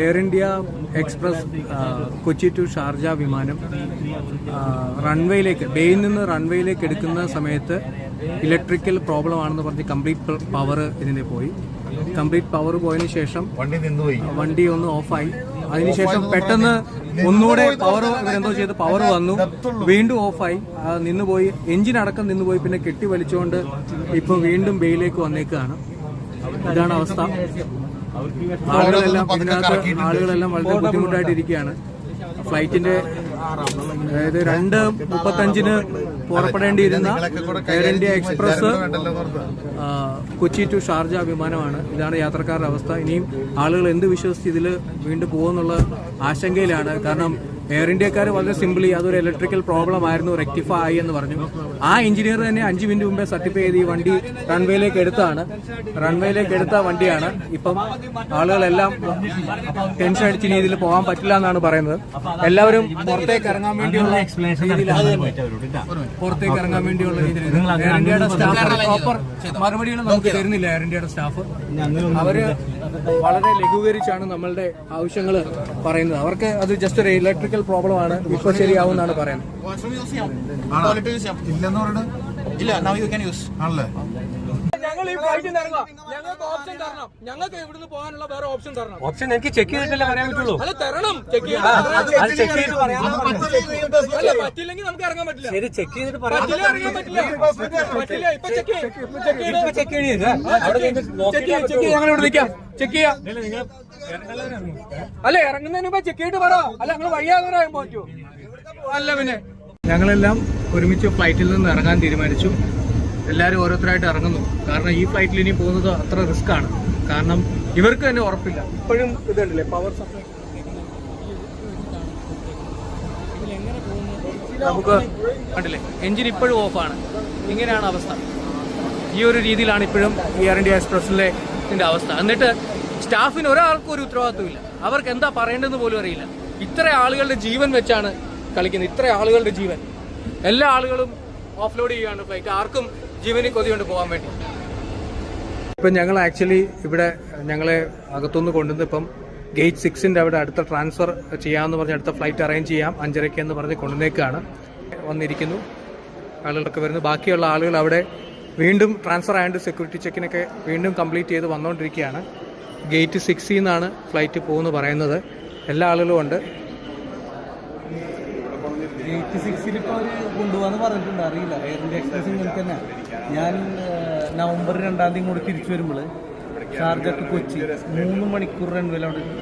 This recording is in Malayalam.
Air India Express Kochi to Sharjah വിമാനം റൺവേയിലേക്ക് ബേയിൽ നിന്ന് റൺവേയിലേക്ക് എടുക്കുന്ന സമയത്ത് ഇലക്ട്രിക്കൽ പ്രോബ്ലം ആണെന്ന് പറഞ്ഞ് കംപ്ലീറ്റ് പവർ ഇതിന് പോയി. കംപ്ലീറ്റ് പവർ പോയതിനു ശേഷം വണ്ടി നിന്നുപോയി. വണ്ടി ഒന്ന് ഓഫായി. അതിനുശേഷം പെട്ടെന്ന് ഒന്നുകൂടെ പവർ എന്തോ ചെയ്ത് പവർ വന്നു. വീണ്ടും ഓഫായി. നിന്നുപോയി. എഞ്ചിൻ അടക്കം നിന്നുപോയി. പിന്നെ കെട്ടി വലിച്ചുകൊണ്ട് ഇപ്പൊ വീണ്ടും ബേയിലേക്ക് വന്നേക്കാണ്. ഇതാണ് അവസ്ഥ. ആളുകളെല്ലാം ഇതിനകത്ത് ആളുകളെല്ലാം വളരെ ബുദ്ധിമുട്ടായിട്ടിരിക്കുകയാണ്. ഫ്ലൈറ്റിന്റെ അതായത് രണ്ട് മുപ്പത്തഞ്ചിന് പുറപ്പെടേണ്ടിയിരുന്ന Air India Express Kochi to Sharjah വിമാനമാണ്. ഇതാണ് യാത്രക്കാരുടെ അവസ്ഥ. ഇനിയും ആളുകൾ എന്ത് വിശ്വസിച്ച് ഇതിൽ വീണ്ടും പോകുമെന്നുള്ള ആശങ്കയിലാണ്. കാരണം എയർ ഇന്ത്യക്കാർ വളരെ സിമ്പിളി അതൊരു ഇലക്ട്രിക്കൽ പ്രോബ്ലം ആയിരുന്നു റെക്ടിഫൈ ആയി എന്ന് പറഞ്ഞു. ആ എഞ്ചിനീയർ തന്നെ അഞ്ച് മിനിറ്റ് മുമ്പേ സർട്ടിഫൈ ചെയ്ത് ഈ വണ്ടി റൺവേയിലേക്ക് എടുത്താണ്. റൺവേയിലേക്ക് എടുത്ത വണ്ടിയാണ്. ഇപ്പം ആളുകളെല്ലാം ടെൻഷൻ അടിച്ച് ഇതിൽ പോകാൻ പറ്റില്ല എന്നാണ് പറയുന്നത്. എല്ലാവരും പുറത്തേക്ക് ഇറങ്ങാൻ വേണ്ടിയുള്ള പുറത്തേക്ക് ഇറങ്ങാൻ വേണ്ടിയുള്ള രീതിയിൽ എയർ ഇന്ത്യയുടെ സ്റ്റാഫ് പ്രോപ്പർ മറുപടികൾ നമുക്ക് തരുന്നില്ല എയർ ഇന്ത്യയുടെ സ്റ്റാഫ് അവർ വളരെ ലഘൂകരിച്ചാണ് നമ്മളുടെ ആവശ്യങ്ങൾ പറയുന്നത്. അവർക്ക് അത് ജസ്റ്റ് ഒരു ഇലക്ട്രിക്കൽ പ്രോബ്ലം ആണ്. ഇപ്പൊ ശരിയാവും എന്നാണ് പറയുന്നത്. ഇല്ലെന്ന് പറയുന്നത് ഇല്ല നൗ യു ക്യാൻ യൂസ് ആണല്ലേ? ഞങ്ങൾ ഈ ഫ്ലൈറ്റിൽ നിന്ന് ഇറങ്ങാം. ഞങ്ങൾക്ക് ഓപ്ഷൻ തരണം. ഞങ്ങൾക്ക് ഇവിടുന്ന് പോകാനുള്ള വേറെ ഓപ്ഷൻ തരണം. ഓപ്ഷൻ എനിക്ക് ചെക്ക് ചെയ്തിട്ടല്ലേ പറയാൻ പറ്റുള്ളൂ. അല്ല തരണം. ചെക്ക് അത് ചെക്ക് ചെയ്തിട്ട് പറയാം അല്ല പറ്റില്ലെങ്കിൽ നമുക്ക് ഇറങ്ങാൻ പറ്റില്ല. ശരി ചെക്ക് ചെയ്തിട്ട് പറയാം. പറ്റില്ല ഇറങ്ങാൻ പറ്റില്ല. പറ്റില്ല ഇപ്പൊ ചെക്ക് ചെക്ക് ചെയ്ത് ചെക്ക് ചെയ്ത് ഞങ്ങൾ ഇവിടെ നിൽക്കാം. ചെക്ക് ചെയ്യാം. അല്ല ഇറങ്ങുന്നതിന് മുമ്പ് ചെക്ക് ചെയ്തിട്ട് പറ. അല്ല നിങ്ങൾ വഴിയാകാൻ പറ്റുമോ? അല്ല പിന്നെ. ഞങ്ങളെല്ലാം ഒരുമിച്ച് ഫ്ലൈറ്റിൽ നിന്ന് ഇറങ്ങാൻ തീരുമാനിച്ചു. എല്ലാവരും ഓരോരുത്തരായിട്ട് ഇറങ്ങുന്നു. കാരണം ഈ ഫ്ലൈറ്റിൽ ഇനി പോകുന്നത് അത്ര റിസ്ക് ആണ്. കാരണം ഇവർക്ക് തന്നെ ഉറപ്പില്ല. ഇപ്പോഴും ഇതുണ്ടല്ലേ? പവർ സപ്ലൈ നമുക്ക് കണ്ടില്ലേ? എഞ്ചിൻ ഇപ്പോഴും ഓഫാണ് ഇങ്ങനെയാണ് അവസ്ഥ. ഈ ഒരു രീതിയിലാണ് ഇപ്പോഴും എയർ ഇന്ത്യ എക്സ്പ്രസിലെ അവസ്ഥ. എന്നിട്ട് സ്റ്റാഫിന് ഒരാൾക്കും ഒരു ഉത്തരവാദിത്വമില്ല അവർക്ക് എന്താ പറയേണ്ടതെന്ന് പോലും അറിയില്ല. ഇത്ര ആളുകളുടെ ജീവൻ വെച്ചാണ് കളിക്കുന്നത്. ഇത്ര ആളുകളുടെ ജീവൻ. എല്ലാ ആളുകളും ഓഫ്ലോഡ് ചെയ്യുകയാണ്. ഫ്ലൈറ്റ് ആർക്കും ജീവനിൽ കൊതികൊണ്ട് പോകാൻ വേണ്ടി. ഇപ്പം ഞങ്ങൾ ആക്ച്വലി ഇവിടെ ഞങ്ങളെ അകത്തുനിന്ന് കൊണ്ടുവന്ന് ഇപ്പം ഗേറ്റ് സിക്സിന്റെ അവിടെ അടുത്ത ട്രാൻസ്ഫർ ചെയ്യാമെന്ന് പറഞ്ഞ് അടുത്ത ഫ്ലൈറ്റ് അറേഞ്ച് ചെയ്യാം. അഞ്ചരയ്ക്ക് എന്ന് പറഞ്ഞ് കൊണ്ടുവന്നേക്കാണ്. വന്നിരിക്കുന്നു. ആളുകളൊക്കെ വരുന്നു. ബാക്കിയുള്ള ആളുകൾ അവിടെ വീണ്ടും ട്രാൻസ്ഫർ ആയതുകൊണ്ട് സെക്യൂരിറ്റി ചെക്കിനൊക്കെ വീണ്ടും കംപ്ലീറ്റ് ചെയ്ത് വന്നുകൊണ്ടിരിക്കുകയാണ് ഗേറ്റ് സിക്സിൽ നിന്നാണ് ഫ്ലൈറ്റ് പോകുമെന്ന് പറയുന്നത്. എല്ലാ ആളുകളും ഉണ്ട്. എയ്റ്റി സിക്സിൽ ഇപ്പോൾ അവർ കൊണ്ടുപോകാന്ന് പറഞ്ഞിട്ടുണ്ട്. അറിയില്ല. എയർ ഇന്ത്യ എക്സ്പ്രസ് ഇങ്ങനെ തന്നെ. ഞാൻ നവംബർ രണ്ടാം തീയതി കൂടി തിരിച്ചു വരുമ്പോൾ ഷാർജ കൊച്ചി. മൂന്ന് മണിക്കൂർ റൺവേയിൽ അവിടെ